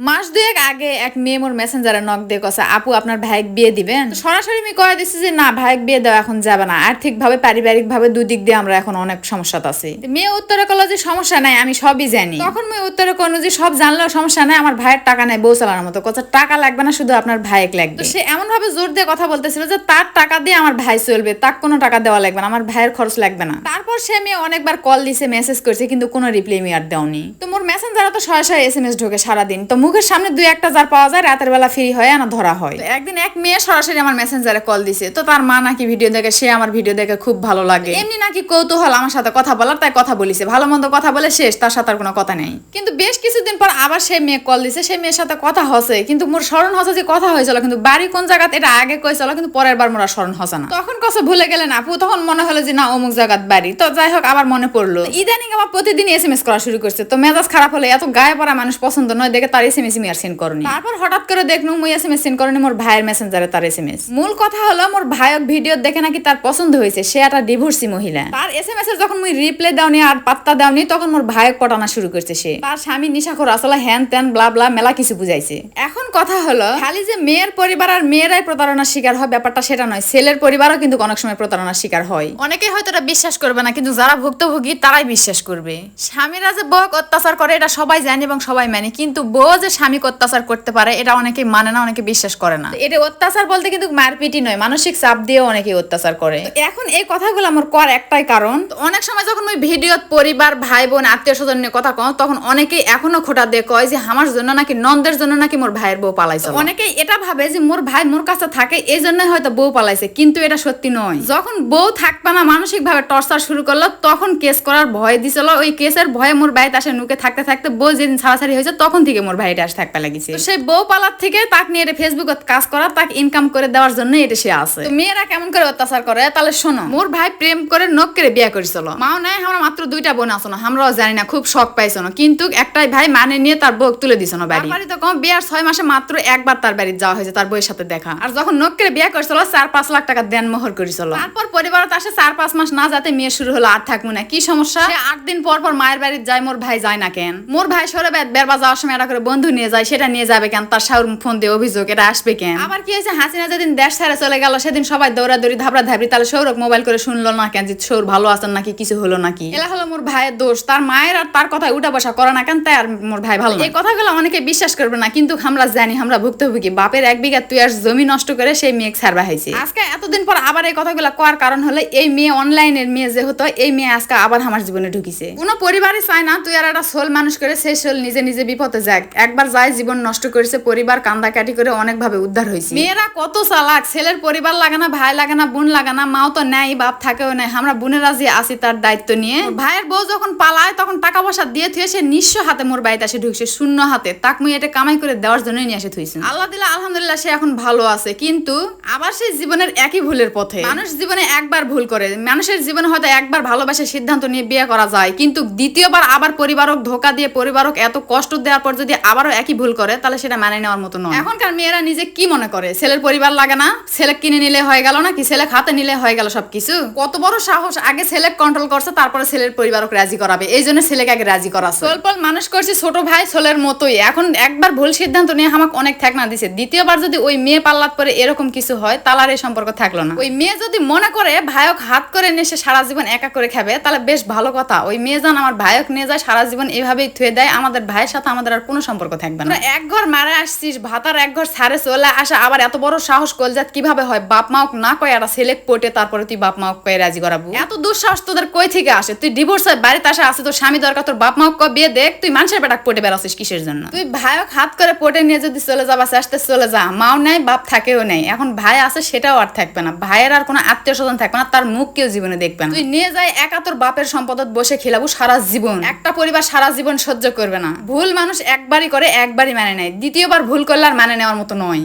মাস দুয়েক আগে এক মেয়ে মোর মেসেঞ্জারে নক দিয়ে কসা আপু আপনার ভাইক বিয়ে দিবেন? সরাসরি আমি কয়ে দিচ্ছি যে না ভাইক বিয়ে দেওয়া এখন যাবে না। আর্থিক ভাবে পারিবারিক ভাবে দুদিক দিয়ে আমরা এখন অনেক সমস্যাত আছি। মেয়ে উত্তরে করল যে সমস্যা নাই আমি সবই জানি। তখন মেয়ে উত্তরে কোনো যে সব জানলেও সমস্যা নাই আমার ভাইয়ের টাকা নাই বউ চালানোর মতো। কথা টাকা লাগবে না শুধু আপনার ভাইক লাগবে। সে এমন ভাবে জোর দিয়ে কথা বলতেছিল যে তার টাকা দিয়ে আমার ভাই চলবে তার কোনো টাকা দেওয়া লাগবে না আমার ভাইয়ের খরচ লাগবে না। তারপর সে মেয়ে অনেকবার কল দিছে মেসেজ করছে কিন্তু কোনো রিপ্লাই আমি আর দেওনি। তো মেসেঞ্জারে তো শয়ে শয়ে এস এম এস ঢোকে সারাদিন। তো মুখের সামনে দুই একটা যার পাওয়া যায় রাতের বেলা ফ্রি হয় না ধরা হয়। একদিন এক মেয়ে সরাসরি আমার মেসেঞ্জারে কল দিছে। তো তার মা নাকি ভিডিও দেখে সে আমার ভিডিও দেখে খুব ভালো লাগে। এমনি নাকি কৌতূহল আমার সাথে কথা বলার তাই কথা বলিছে। ভালো মন্দ কথা বলে শেষ তার সাথে আর কোনো কথা নেই। কিন্তু বেশ কিছুদিন পর আবার সেই মেয়ে কল দিছে সেই মেয়ের সাথে কথা হসে কিন্তু মোর স্মরণ হসে যে কথা হয়েছিল কিন্তু বাড়ি কোন জায়গাতে এটা আগে কইছিল কিন্তু পরের বার মোরা স্মরণ হসে না। তখন কসে ভুলে গেলেন আপু, তখন মনে হলো যে না, অমুক জায়গাত বাড়ি। তো যাই হোক, আবার মনে পড়ল। ইদানিং আমার প্রতিদিন এস এম এস করা শুরু করছে। তো মেজাজ খারাপ হলে এত গায়ে পড়া মানুষ পছন্দ নয়, দেখে তার এস এম এস আর সেন্ড করনি। তারপর হঠাৎ করে দেখনু, মুই এস এম এস সেন্ড করনি মোর ভাইয়ের মেসেঞ্জারে তার এস এম এস মূল কথা হলো, মোর ভাইয়ক ভিডিও দেখে নাকি তার পছন্দ হয়েছে। সে একটা ডিভোর্সি মহিলা। তার এস এম এস এর যখন মুই রিপ্লাই দাওনি আর পাত্তা দাওনি, তখন মোর ভাইয়ক পটানা শুরু করছে সে। তার স্বামী নিশাখর আসলে হ্যান ত্যান ব্লা ব্লা মেলা কিছু বুঝাইছে। এখন কথা হলো, খালি যে মেয়ের পরিবার আর মেয়েরাই প্রতারণার শিকার হয়, ব্যাপারটা সেটা নয়। ছেলের পরিবারও কিন্তু অনেক সময় প্রতারণার শিকার হয়। অনেকেই হয়তো এটা বিশ্বাস করবে না কিন্তু যারা ভুক্তভোগী তারাই বিশ্বাস করবে। স্বামীরা যে বউক অত্যাচার করে এটা সবাই জানে এবং সবাই মানে কিন্তু বউ যে স্বামীকে অত্যাচার করতে পারে এটা অনেকে মানে না অনেকে বিশ্বাস করে না। এটা অত্যাচার বলতে কিন্তু মারপিটি নয় মানসিক চাপ দিয়েও অনেকে অত্যাচার করে। এখন এই কথাগুলো আমার কর একটাই কারণ। অনেক সময় যখন ওই ভিডিওত পরিবার ভাই বোন আত্মীয় স্বজন নিয়ে কথা কও তখন অনেকেই এখনও খোটা দিয়ে কয় যে আমার জন্য নাকি নন্দের জন্য নাকি মোর ভাইয়ের বউ পালাইছে অনেকেই এটা ভাবে যে মোর ভাই মোর কাছে থাকে এই জন্য হয়তো বউ পালাইছে। কিন্তু এটা সত্যি নয়। যখন বউ থাকবে না মানসিক ভাবে টর্চার শুরু করল তখন কেস করার ভয় দিছিল। ওই কেসের ভয়ে মোর বাড়িতে আসে নুকে থাকতে থাকতে বউ যেদিন ছাড়াছাড়ি হয়েছে তখন থেকে মোর ভাইটা আসে থাকতে লাগিছে। তো সেই বউ পালার থেকে তাকে নিয়ে ফেসবুকত কাজ করা তাকে ইনকাম করে দেওয়ার জন্য এটা সে আছে। তো মেয়েরা কেমন করে অত্যাচার করে? তাহলে শোনো মোর ভাই প্রেম করে নখ করে বিয়ে করেছিল। মাও নাই আমরা মাত্র দুইটা বোন আছো না আমরাও জানি না খুব শখ পাইছো না। কিন্তু একটাই ভাই মানে নিয়ে তার বউ তুলে দিছ না বাড়ি। বাড়ি তো কম বিয়ার ছয় মাসে মাত্র একবার তার বাড়ি যাওয়া হয়েছে তার বউয়ের সাথে দেখা। আর যখন নখ করে বিয়ে করেছিল চার পাঁচ লাখ টাকা দেন মোহর করেছিল। তারপর আসে চার পাঁচ মাস না যাতে মেয়ে শুরু হলো, আর থাকব না। কি সমস্যা? আট দিন পর পর মায়ের যায়, মোর ভাই যায় না কেন? মোর ভাই সরে বেরবা যাওয়ার সময় করে বন্ধু নিয়ে যায়, সেটা নিয়ে যাবে কেন? তার ফোন দিয়ে অভিযোগ, এটা আসবে কেন? আবার কি হয়েছে? হাসিনা যেদিন দেশ ছেড়ে চলে গেল, সেদিন সবাই তাহলে সৌরভ মোবাইল করে শুনলো না কেন যে সৌর ভালো আছেন নাকি, কিছু হলো নাকি? এলা হলো মোর ভাইয়ের দোষ। তার মায়ের আর তার কথা উঠা বসা করে না কেন? তাই আর মোর ভাই ভালো। এই কথাগুলো অনেকে বিশ্বাস করবে না, কিন্তু আমরা জানি, আমরা ভুক্তভোগী। বাপের এক বিঘা তুই আর জমি নষ্ট করে সেই মেয়ে ছাড়বা হয়েছে। আজকে এতদিন পর আবার এই কথাগুলো করার কারণ হলো এই মেয়ে অনলাইনের মেয়ে যে হতো এই মেয়ে আজকে আবার আমার জীবনে ঢুকিছে। কোনো পরিবারই চায় না, তুই আর একটা সোল মানুষ করে সেই সোল নিজে নিজে বিপদে যাক। একবার যায় জীবন নষ্ট করেছে, পরিবার কান্দাকাটি করে অনেক ভাবে উদ্ধার হয়েছে। মেয়েরা কত চালাক, ছেলের পরিবার লাগে না, ভাই লাগে না, বোন লাগে না, মাও তো নেই, বাপ থাকেও নেই, আমরা বোনেরা যে আছি তার দায়িত্ব নিয়ে। ভাইয়ের বউ যখন পালায়, তখন টাকা পয়সা দিয়ে থুয়ে সে নিঃস্ব হাতে মোর বাড়িতে এসে ঢুকছে, শূন্য হাতে। তাক মুই এটা কামাই করে দেওয়ার জন্য নিয়ে এসে থুইছে। আল্লাহ দিলে আলহামদুলিল্লাহ সে এখন ভালো আছে, কিন্তু আবার সেই জীবনের একই ভুলের পথে। মানুষ জীবনে একবার ভুল করে। মানুষের জীবনে হয়তো একবার ভালোবাসে সিদ্ধান্ত নিয়ে বিয়ে করা যায় কিন্তু দ্বিতীয়বার আবার পরিবারক ধোকা দিয়ে পরিবারক এত কষ্ট দেওয়ার পর যদি আবারও একই ভুল করে তাহলে সেটা মেনে নেওয়ার মতো নয়। এখনকার মেয়েরা নিজে কি মনে করে? ছেলের পরিবার লাগে না? ছেলে কিনে নিলে হয়ে গেল নাকি? ছেলে খাতে নিলে হয়ে গেল সবকিছু? কত বড় সাহস! আগে ছেলে কন্ট্রোল করছে তারপরে ছেলের পরিবারক রাজি করাবে। এই জন্য ছেলেকে আগে রাজি করা স্বল্প মানুষ করছে ছোট ভাই ছেলের মতোই। এখন একবার ভুল সিদ্ধান্ত নিয়ে আমাকে অনেক ঠেকনা দিছে। দ্বিতীয়বার যদি ওই মেয়ে পাল্লাত পরে এরকম কিছু হয় তাহলে আর এই সম্পর্ক থাকল না। ওই মেয়ে যদি মনে করে ভাইক হাত করে নিয়ে সে সারা জীবন একা করে খাবে তাহলে বেশ ভালো কথা। ওই মেয়ে যান আমার ভাইক নিয়ে যায় সারা জীবন এভাবেই থুয়ে দেয় আমাদের ভাইয়ের সাথে আমাদের আর কোনো সম্পর্ক থাকবে না। এক ঘর মারে আসছিস ভাতার এক ঘর ছাড়ে চলে আসা আবার এত বড় সাহস কলজাত কীভাবে হয়? বাপ মাওক না কয় একটা ছেলে পটে তারপরে তুই বাপ মাওক কয়ে রাজি করাবো। এত দুঃসাহস তোদের কই থেকে আসে? তুই ডিভোর্স হয় বাড়িতে আসে আসে তোর স্বামী দরকার তোর বাপ মাওক কয় বিয়ে দেখ তুই মানুষের বেটাক পটে বেড়াছিস কিসের জন্য? তুই ভায়ক হাত করে পটে নিয়ে যদি চলে যাবা আসতে চলে যা। মাও নেই বাপ থাকেও নেই। এখন ভাই আছে সেটাও আর থাকবে না। ভাইয়ের আর কোনো আত্মীয় স্বজন থাকবে না তার মুখ কেউ জীবনে দেখবে না। তুই নিয়ে যায় একা তোর বাপের সম্পদত বসে খেলাবো সারা জীবন। একটা পরিবার সারা জীবন সহ্য করবে না। ভুল মানুষ একবারই করে একবারই মানে নেয়। দ্বিতীয়বার ভুল করলে আর মানে নেওয়ার মতো নয়।